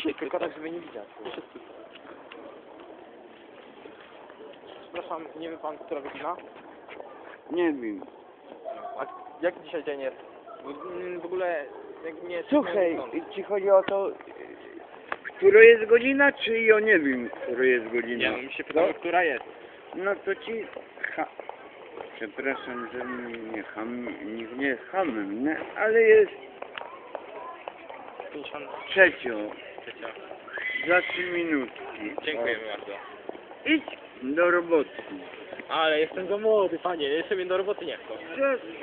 Się tylko tak, żeby nie widział. Przepraszam, nie wie pan, która godzina? Nie wiem. A jaki dzisiaj dzień jest? W, mm, w ogóle, jak nie... Słuchaj, nie- ci chodzi o to, która jest godzina, czy ja nie wiem, która jest godzina? Nie, my się pytamy, która jest. No to ci... Ha... Przepraszam, że mnie nie ham... niech nie hamem, nie? ale jest 50 trzecio, trzecia. za trzy minutki. Dziękujemy bardzo. Idź do roboty. Ale jestem za młody, panie, jeszcze mnie do roboty nie chcę.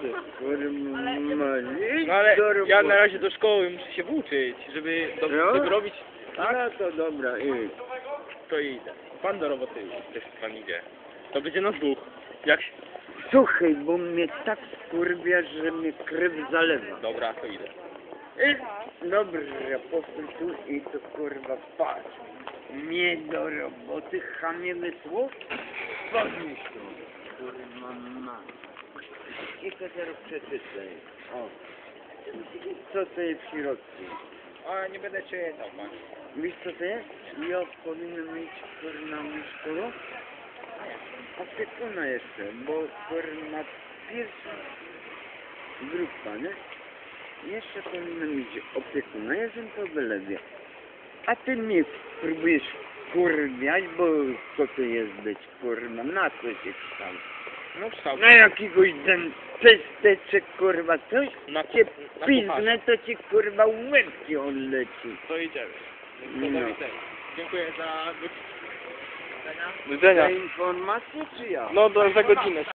Ty, kurwa, idź No ale do roboty. ja na razie do szkoły muszę się włóczyć, żeby do, No? tego robić. Tak? No to dobra, idź. To idę. Pan do roboty też pan idzie. To będzie nas dwóch. Jak się... Słuchaj, bo mnie tak skurwia, że mnie krew zalewa. Dobra, to idę. I, dobra, postój tu i to kurwa patrz. Nie do roboty, chamie wysło? Podnieś to. Kurwa ma. I to teraz przeczytaj. O. Co to jest w środku? A nie będę czytał, pan. Wiesz co to jest? Ja powinienem mieć kurwa szkołę? Opiekuna jeszcze, bo kurwa pierwsza grupka, nie? Jeszcze powinienem mieć opiekuna, ja jestem po wylewie. A ty mnie próbujesz kurwiać, bo co to jest być kurwa, na co się tam? No kształt. Na jakiegoś dentystę czy kurwa coś? Na, Cię na piznę, to ci kurwa łeb ci odleci. To idziemy. No. Do widzenia. Dziękuję za... Do Za informację czy ja? No, do, za godzinę.